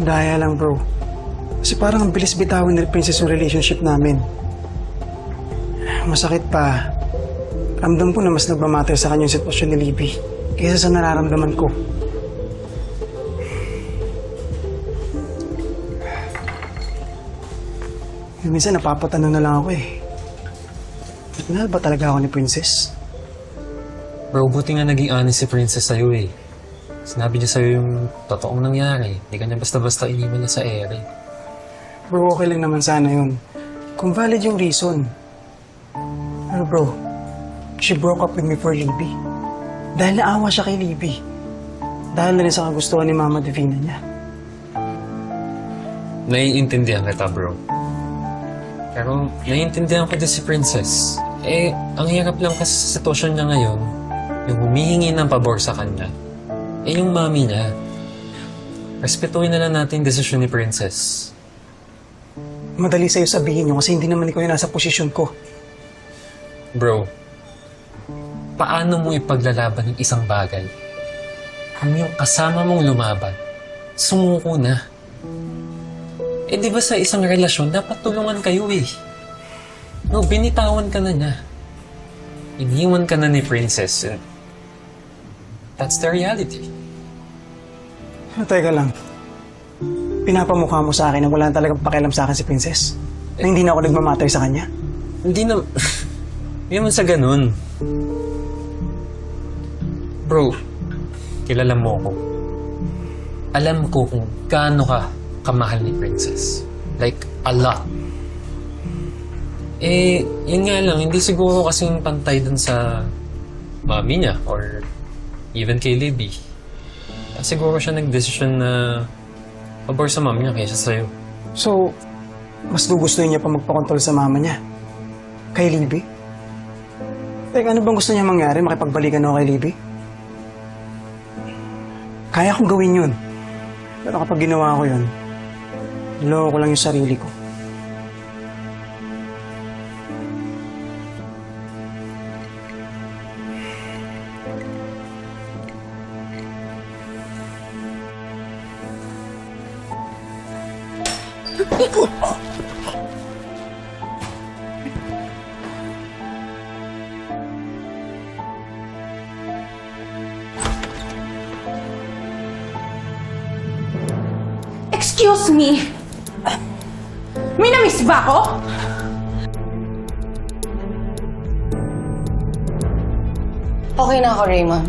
Daya lang bro. Kasi parang ang bilis bitawan ni Princess yung relationship namin. Masakit pa. Ramdam ko na mas nagmamatter sa kanya yung sitwasyon ni Libby kaysa sa nararamdaman ko. Minsan napapatanong na lang ako eh. Mahal ba talaga ako ni Princess? Bro, buti nga naging honest si Princess sa'yo eh. Sinabi niya sa'yo yung totoong nangyari. Hindi ka niya basta-basta iniwan niya sa ere. Bro, okay lang naman sana yun. Kung valid yung reason. Pero bro, she broke up with me for Libby. Dahil naawa siya kay Libby. Dahil na rin sa kagustuhan ni Mama Divina niya. Naiintindihan kita, bro. Pero naiintindihan ko din si Princess. Eh, ang hirap lang kasi sa sitwasyon niya ngayon, yung humihingi ng pabor sa kanya, eh yung mami niya. Respetuhin na lang natin yung desisyon ni Princess. Madali sa'yo sabihin yun kasi hindi naman ikaw yung nasa posisyon ko. Bro, paano mo ipaglalaban ng isang bagay? Kung yung kasama mong lumaban, sumuko na. Eh di ba sa isang relasyon, dapat tulungan kayo eh. No, binitawan ka na niya. Iniwan ka na ni Princess. and That's the reality. Pero teka lang. Pinapamukha mo sa akin na wala talagang pakialam sa akin si Princess. Na hindi na ako nagmamatter sa kanya. Hindi na... Hindi naman sa ganun. Bro, kilala mo ako. Alam ko kung gaano ka kamahal ni Princess. Like, a lot. Eh, yun nga lang, hindi siguro kasing pantay dun sa mami niya or even kay Libby. At siguro siya nag-decision na pabor sa mami niya kaysa sa'yo. So, mas gugustuhin niya pa magpakontrol sa mama niya. Kay Libby? Teka, ano bang gusto niya mangyari? Makipagbalikan ako kay Libby? Kaya kong gawin yun. Pero kapag ginawa ko yun, niloko ko lang yung sarili ko. Excuse me? May namiss ba ako? Okay na ako, Raymond.